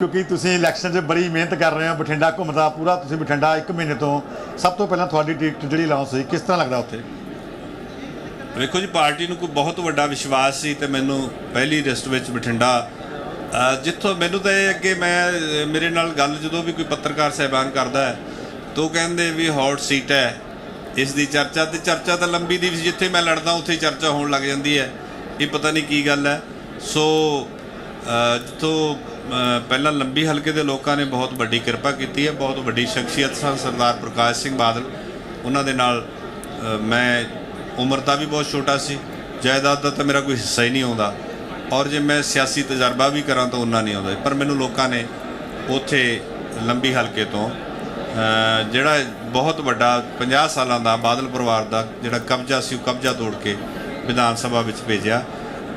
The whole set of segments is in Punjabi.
ਕਿਉਂਕਿ ਤੁਸੀਂ ਇਲੈਕਸ਼ਨ 'ਚ ਬੜੀ ਮਿਹਨਤ ਕਰ ਰਹੇ ਹੋ, ਬਠਿੰਡਾ ਘੁੰਮਦਾ ਪੂਰਾ, ਤੁਸੀਂ ਬਠਿੰਡਾ 1 ਮਹੀਨੇ ਤੋਂ ਸਭ ਤੋਂ ਪਹਿਲਾਂ ਤੁਹਾਡੀ ਟਿਕਟ ਜਿਹੜੀ ਅਨਾਉਂਸ ਹੋਈ, ਕਿਸ ਤਰ੍ਹਾਂ ਲੱਗਦਾ ਉੱਥੇ? ਵੇਖੋ ਜੀ, ਪਾਰਟੀ ਨੂੰ ਕੋਈ ਬਹੁਤ ਵੱਡਾ ਵਿਸ਼ਵਾਸ ਸੀ ਤੇ ਮੈਨੂੰ ਪਹਿਲੀ ਲਿਸਟ ਵਿੱਚ ਬਠਿੰਡਾ ਜਿੱਥੋਂ ਮੈਨੂੰ ਤਾਂ ਇਹ ਅੱਗੇ ਮੈਂ, ਮੇਰੇ ਨਾਲ ਗੱਲ ਜਦੋਂ ਵੀ ਕੋਈ ਪੱਤਰਕਾਰ ਸਹਿਬਾਨ ਕਰਦਾ ਹੈ, ਤਾਂ ਉਹ ਕਹਿੰਦੇ ਵੀ ਹੌਟ ਸੀਟ ਹੈ, ਇਸ ਦੀ ਚਰਚਾ ਤੇ ਚਰਚਾ ਤਾਂ ਲੰਬੀ ਦੀ ਵੀ ਜਿੱਥੇ ਮੈਂ ਲੜਦਾ ਉੱਥੇ ਚਰਚਾ ਹੋਣ ਲੱਗ ਜਾਂਦੀ ਹੈ, ਇਹ ਪਤਾ ਨਹੀਂ ਕੀ ਗੱਲ ਹੈ। ਸੋ ਜਿੱਥੋਂ ਪਹਿਲਾਂ ਲੰਬੀ ਹਲਕੇ ਦੇ ਲੋਕਾਂ ਨੇ ਬਹੁਤ ਵੱਡੀ ਕਿਰਪਾ ਕੀਤੀ ਹੈ, ਬਹੁਤ ਵੱਡੀ ਸ਼ਖਸੀਅਤ ਸਨ, ਸਰਦਾਰ ਪ੍ਰਕਾਸ਼ ਸਿੰਘ ਬਾਦਲ। ਉਹਨਾਂ ਦੇ ਨਾਲ ਮੈਂ ਉਮਰ ਦਾ ਵੀ ਬਹੁਤ ਛੋਟਾ ਸੀ, ਜਾਇਦਾਦ ਦਾ ਤਾਂ ਮੇਰਾ ਕੋਈ ਹਿੱਸਾ ਹੀ ਨਹੀਂ ਆਉਂਦਾ। ਔਰ ਜੇ ਮੈਂ ਸਿਆਸੀ ਤਜਰਬਾ ਵੀ ਕਰਾਂ ਤਾਂ ਉਹਨਾਂ ਨਹੀਂ ਆਉਂਦਾ। ਪਰ ਮੈਨੂੰ ਲੋਕਾਂ ਨੇ ਉੱਥੇ ਲੰਬੀ ਹਲਕੇ ਤੋਂ ਜਿਹੜਾ ਬਹੁਤ ਵੱਡਾ 50 ਸਾਲਾਂ ਦਾ ਬਾਦਲ ਪਰਿਵਾਰ ਦਾ ਜਿਹੜਾ ਕਬਜ਼ਾ ਸੀ, ਉਹ ਕਬਜ਼ਾ ਤੋੜ ਕੇ ਵਿਧਾਨ ਸਭਾ ਵਿੱਚ ਭੇਜਿਆ।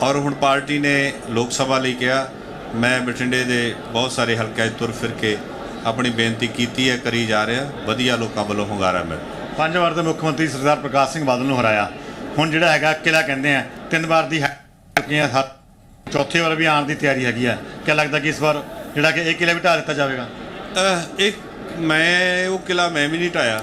ਔਰ ਹੁਣ ਪਾਰਟੀ ਨੇ ਲੋਕ ਸਭਾ ਲਈ ਕਿਹਾ ਮੈਂ ਬਠਿੰਡੇ ਦੇ ਬਹੁਤ ਸਾਰੇ ਹਲਕਿਆਂ 'ਚ ਤੁਰ ਫਿਰ ਕੇ ਆਪਣੀ ਬੇਨਤੀ ਕੀਤੀ ਹੈ ਕਰੀ ਜਾ ਰਿਹਾ ਵਧੀਆ ਲੋਕਾਂ ਵੱਲੋਂ ਹੁੰਗਾਰਾ ਮਿਲ। ਪੰਜ ਵਾਰ ਤੇ ਮੁੱਖ ਮੰਤਰੀ ਸਰਦਾਰ ਪ੍ਰਕਾਸ਼ ਸਿੰਘ ਬਾਦਲ ਨੂੰ ਹਰਾਇਆ। ਹੁਣ ਜਿਹੜਾ ਹੈਗਾ ਕਿਲਾ ਕਹਿੰਦੇ ਆ ਤਿੰਨ ਵਾਰ ਦੀ ਹੈ ਚੁੱਕੀਆਂ ਸੱਤ ਚੌਥੇ ਵਾਰ ਵੀ ਆਉਣ ਦੀ ਤਿਆਰੀ ਹੈਗੀ ਆ। ਕੀ ਲੱਗਦਾ ਕਿ ਇਸ ਵਾਰ ਜਿਹੜਾ ਕਿ ਇਹ ਕਿਲਾ ਵੀ ਢਾਹ ਦਿੱਤਾ ਜਾਵੇਗਾ? ਇੱਕ ਮੈਂ ਉਹ ਕਿਲਾ ਮੈਂ ਵੀ ਨਹੀਂ ਢਾਇਆ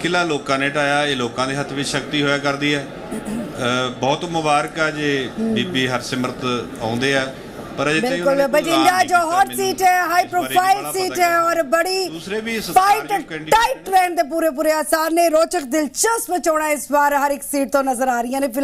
ਕਿਲਾ ਲੋਕਾਂ ਨੇ ਢਾਇਆ ਇਹ ਲੋਕਾਂ ਦੇ ਹੱਥ ਵਿੱਚ ਸ਼ਕਤੀ ਹੋਇਆ ਕਰਦੀ ਹੈ ਅਹ ਬਹੁਤ ਮੁਬਾਰਕ ਆ ਜੇ ਬੀਬੀ ਹਰਸਿਮਰਤ ਆਉਂਦੇ ਆ ਪਰ ਅਜੇ ਤਾਈਂ बिल्कुल ਉਹਨਾਂ ਨੇ ਕੋਈ बठिंडा ਐਲਾਨ ਨਹੀਂ जो ਕੀਤਾ हॉट ਮੈਨੂੰ सीट है हाई ਇਸ ਬਾਰੇ प्रोफाइल ਬੜਾ सीट ਪਤਾ है और बड़ी ਦੂਸਰੇ ਵੀ फाइट सत्ताधारी candidate टाइट ट्रेंड ਦੇ ਪੂਰੇ ਪੂਰੇ ਆਸਾਨ ਨੇ ਰੋਚਕ ਦਿਲਚਸਪ ਚੋਣਾਂ ਇਸ ਵਾਰ ਹਰ ਇੱਕ ਸੀਟ ਤੋਂ ਨਜ਼ਰ ਆ ਰਹੀਆਂ ਨੇ ਫਿਲਹਾਲ